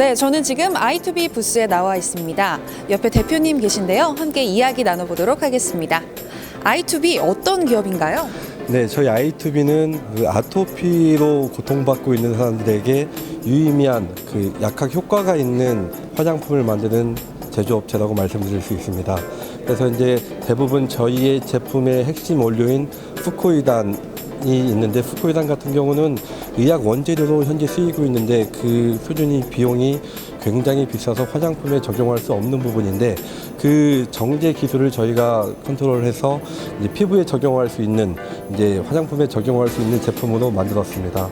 네, 저는 지금 I2B 부스에 나와 있습니다. 옆에 대표님 계신데요. 함께 이야기 나눠보도록 하겠습니다. I2B 어떤 기업인가요? 네, 저희 아이투비는 그 아토피로 고통받고 있는 사람들에게 유의미한 그 약학 효과가 있는 화장품을 만드는 제조업체라고 말씀드릴 수 있습니다. 그래서 이제 대부분 저희의 제품의 핵심 원료인 fu코이단이 있는데 fu코이단 같은 경우는 의약 원재료로 현재 쓰이고 있는데 그 수준이 비용이 굉장히 비싸서 화장품에 적용할 수 없는 부분인데 그 정제 기술을 저희가 컨트롤해서 이제 피부에 적용할 수 있는 이제 화장품에 적용할 수 있는 제품으로 만들었습니다.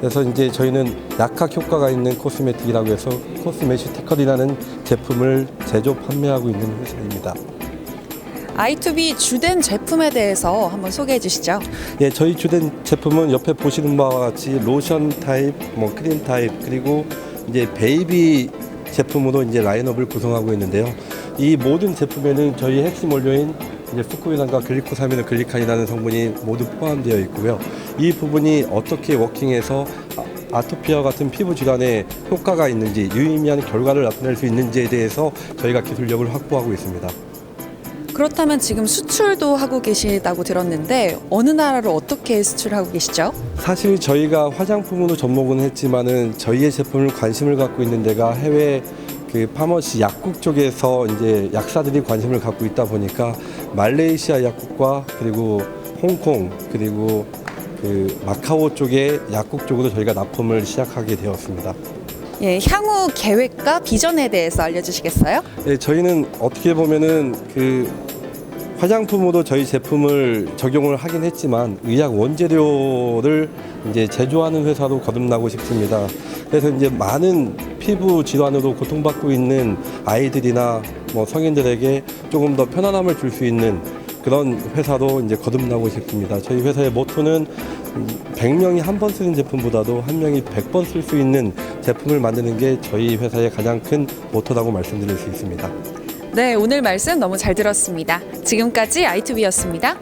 그래서 이제 저희는 약학 효과가 있는 코스메틱이라고 해서 코스메시티컬이라는 제품을 제조 판매하고 있는 회사입니다. I2B 주된 제품에 대해서 한번 소개해 주시죠. 예, 저희 주된 제품은 옆에 보시는 바와 같이 로션 타입, 뭐 크림 타입 그리고 이제 베이비 제품으로 이제 라인업을 구성하고 있는데요. 이 모든 제품에는 저희 핵심 원료인 이제 fu코이단과 글리코사미노 글리칸이라는 성분이 모두 포함되어 있고요. 이 부분이 어떻게 워킹해서 아- 아토피와 같은 피부 질환에 효과가 있는지 유의미한 결과를 나타낼 수 있는지에 대해서 저희가 기술력을 확보하고 있습니다. 그렇다면 지금 수출도 하고 계시다고 들었는데 어느 나라로 어떻게 수출하고 계시죠? 사실 저희가 화장품으로 접목은 했지만은 저희의 제품을 관심을 갖고 있는 데가 해외 그 파머시 약국 쪽에서 이제 약사들이 관심을 갖고 있다 보니까 말레이시아 약국과 그리고 홍콩 그리고 그 마카오 쪽의 약국 쪽으로 저희가 납품을 시작하게 되었습니다. 예, 향후 계획과 비전에 대해서 알려주시겠어요? 예, 저희는 어떻게 보면은 그 화장품으로 저희 제품을 적용을 하긴 했지만 의약 원재료를 이제 제조하는 회사로 거듭나고 싶습니다. 그래서 이제 많은 피부 질환으로 고통받고 있는 아이들이나 뭐 성인들에게 조금 더 편안함을 줄 수 있는 그런 회사로 이제 거듭나고 싶습니다. 저희 회사의 모토는 100명이 한 번 쓰는 제품보다도 한 명이 100번 쓸 수 있는 제품을 만드는 게 저희 회사의 가장 큰 모토라고 말씀드릴 수 있습니다. 네, 오늘 말씀 너무 잘 들었습니다. 지금까지 I2B였습니다.